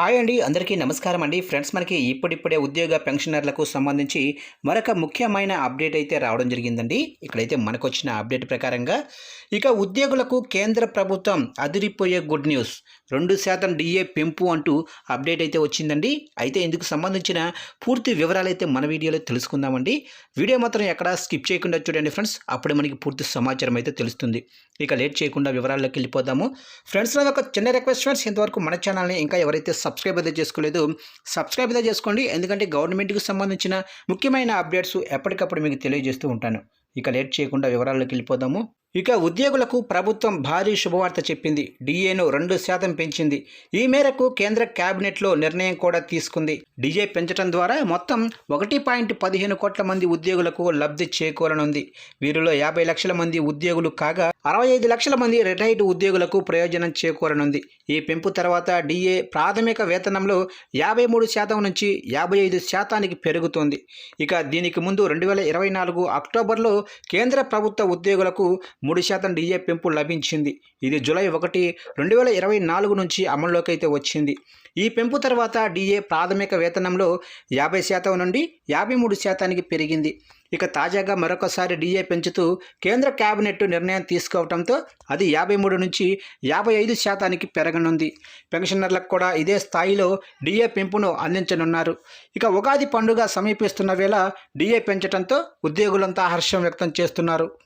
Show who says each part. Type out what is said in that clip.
Speaker 1: Hi అండి అందరికీ నమస్కారం అండి. ఫ్రెండ్స్ మనకి ఇప్పుడిప్పుడే ఉద్యోగ పెన్షనర్లకు సంబంధించి మరొక ముఖ్యమైన అప్డేట్ అయితే రావడం జరిగిందండి. ఇక్కడైతే మనకు వచ్చిన అప్డేట్ ప్రకారంగా ఇక ఉద్యోగులకు కేంద్ర ప్రభుత్వం అదిరిపోయే గుడ్ న్యూస్. రెండు శాతం డిఏ పెంపు అంటూ అప్డేట్ అయితే వచ్చిందండి. అయితే ఇందుకు సంబంధించిన పూర్తి వివరాలు అయితే మన వీడియోలో తెలుసుకుందామండి. వీడియో మాత్రం ఎక్కడా స్కిప్ చేయకుండా చూడండి ఫ్రెండ్స్. అప్పుడే మనకి పూర్తి సమాచారం అయితే తెలుస్తుంది. ఇక లేట్ చేయకుండా వివరాల్లోకి వెళ్ళిపోదాము. ఫ్రెండ్స్ నాకు ఒక చిన్న రిక్వెస్ట్ ఫ్రెండ్స్. ఇంతవరకు మన ఛానల్ని ఇంకా ఎవరైతే సబ్స్క్రైబ్ అయితే చేసుకోలేదు. సబ్స్క్రైబ్ అయితే చేసుకోండి. ఎందుకంటే గవర్నమెంట్కి సంబంధించిన ముఖ్యమైన అప్డేట్స్ ఎప్పటికప్పుడు మీకు తెలియజేస్తూ ఉంటాను. ఇక లేట్ చేయకుండా వివరాల్లోకి వెళ్ళిపోదాము. ఇక ఉద్యోగులకు ప్రభుత్వం భారీ శుభవార్త చెప్పింది. డిఏను రెండు శాతం పెంచింది. ఈ మేరకు కేంద్ర కేబినెట్లో నిర్ణయం కూడా తీసుకుంది. డిఏ పెంచడం ద్వారా మొత్తం ఒకటి పాయింట్ పదిహేను కోట్ల మంది ఉద్యోగులకు లబ్ధి చేకూరనుంది. వీరిలో యాభై లక్షల మంది ఉద్యోగులు కాగా అరవై ఐదు లక్షల మంది రిటైర్డ్ ఉద్యోగులకు ప్రయోజనం చేకూరనుంది. ఈ పెంపు తర్వాత డిఏ ప్రాథమిక వేతనంలో యాభై మూడు శాతం నుంచి యాభై ఐదు శాతానికి పెరుగుతోంది. ఇక దీనికి ముందు రెండు వేల ఇరవై నాలుగు అక్టోబర్లో కేంద్ర ప్రభుత్వ ఉద్యోగులకు మూడు శాతం డిఏ పెంపు లభించింది. ఇది జూలై ఒకటి రెండు వేల ఇరవై నాలుగు నుంచి అమల్లోకి అయితే వచ్చింది. ఈ పెంపు తర్వాత డిఏ ప్రాథమిక వేతనంలో యాభై శాతం నుండి యాభై మూడు శాతానికి పెరిగింది. ఇక తాజాగా మరొకసారి డీఏ పెంచుతూ కేంద్ర కేబినెట్ నిర్ణయం తీసుకోవడంతో అది యాభై మూడు నుంచి యాభై ఐదు శాతానికి పెరగనుంది. పెన్షనర్లకు కూడా ఇదే స్థాయిలో డిఏ పెంపును అందించనున్నారు. ఇక ఉగాది పండుగ సమీపిస్తున్న వేళ డిఏ పెంచడంతో ఉద్యోగులంతా హర్షం వ్యక్తం చేస్తున్నారు.